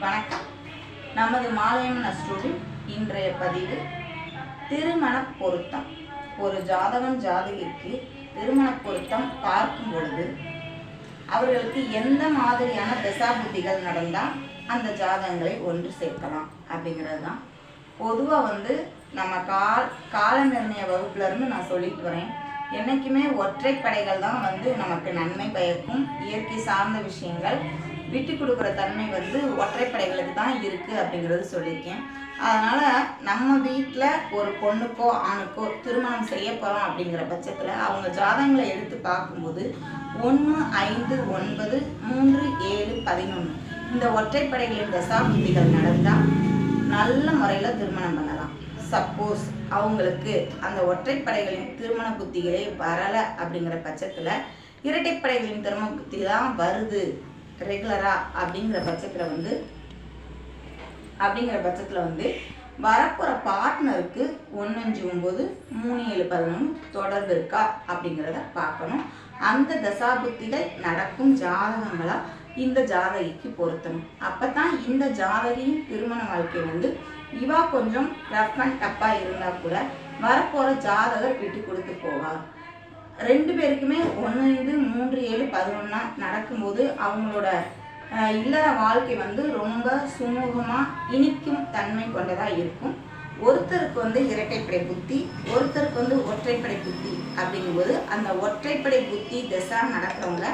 வணக்கம். நமது மாலையம்மன் நஸ்டோவில் இன்றைய பதிவு திருமண பொருத்தம். ஒரு ஜாதகன் ஜாதகிற்கு திருமண பொருத்தம் பார்க்கும் பொழுது அவர்களுக்கு எந்த மாதிரியான தசாபுத்திகள் நடந்தால் அந்த ஜாதகங்களை ஒன்று சேர்க்கலாம் அப்படிங்கிறது தான். பொதுவாக வந்து நம்ம கால் கால நிர்ணய வகுப்புலேருந்து நான் சொல்லிட்டு வரேன். என்றைக்குமே ஒற்றைப்படைகள் தான் வந்து நமக்கு நன்மை பயக்கும். இயற்கை சார்ந்த விஷயங்கள் விட்டு கொடுக்குற தன்மை வந்து ஒற்றைப்படைகளுக்கு தான் இருக்குது அப்படிங்கிறது சொல்லியிருக்கேன். அதனால் நம்ம வீட்டில் ஒரு பொண்ணுக்கோ ஆணுக்கோ திருமணம் செய்ய போகிறோம் அப்படிங்கிற பட்சத்தில் அவங்க ஜாதகங்களை எடுத்து பார்க்கும்போது ஒன்று ஐந்து ஒன்பது மூன்று ஏழு பதினொன்று இந்த ஒற்றைப்படைகளின் தசாபுத்திகள் நடந்தால் நல்ல முறையில் திருமணம் பண்ணலாம். சப்போஸ் அவங்களுக்கு அந்த ஒற்றைப்படைகளின் திருமண புத்திகளே வரலை அப்படிங்கிற பட்சத்தில் இரட்டைப்படைகளின் திருமண புத்தி தான் வருது. ரெகுலராக அப்படிங்கிற பட்சத்தில் வந்து அப்படிங்கிற பட்சத்தில் வந்து வரப்போகிற பார்ட்னருக்கு ஒன்று அஞ்சு ஒம்பது மூணு ஏழு பதினொன்று தொடர்பு இருக்கா அப்படிங்கிறத பார்க்கணும். அந்த தசாபுத்திகள் நடக்கும் ஜாதகங்களாக இந்த ஜாதகிக்கு பொருத்தணும். அப்போ தான் இந்த ஜாதகியின் திருமண வாழ்க்கை வந்து இவா கொஞ்சம் ரஃப் அண்ட் டப்பாக இருந்தால் கூட வரப்போகிற ஜாதகர் விட்டு கொடுத்து போவார். ரெண்டு பேருக்குமே ஒன்று இது மூன்று ஏழு பதினொன்னா நடக்கும்போது அவங்களோட இல்லற வாழ்க்கை வந்து ரொம்ப சுமூகமாக இனிக்கும் தன்மை கொண்டதாக இருக்கும். ஒருத்தருக்கு வந்து இரட்டைப்படை புத்தி ஒருத்தருக்கு வந்து ஒற்றைப்படை புத்தி அப்படிங்கும்போது அந்த ஒற்றைப்படை புத்தி திசா நடக்கிறவங்க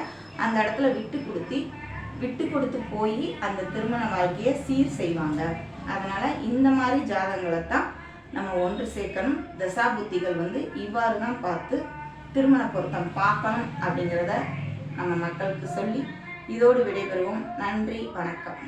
அந்த இடத்துல விட்டு கொடுத்தி விட்டு கொடுத்து போய் அந்த திருமண வாழ்க்கையை சீர் செய்வாங்க. அதனால் இந்த மாதிரி ஜாதகங்களை தான் நம்ம ஒன்று சேர்க்கணும். தசா புத்திகள் வந்து இவ்வாறு தான் பார்த்து திருமண பொருத்தம் பார்க்கணும் அப்படிங்கிறத நம்ம மக்களுக்கு சொல்லி இதோடு விடைபெறுவோம். நன்றி வணக்கம்.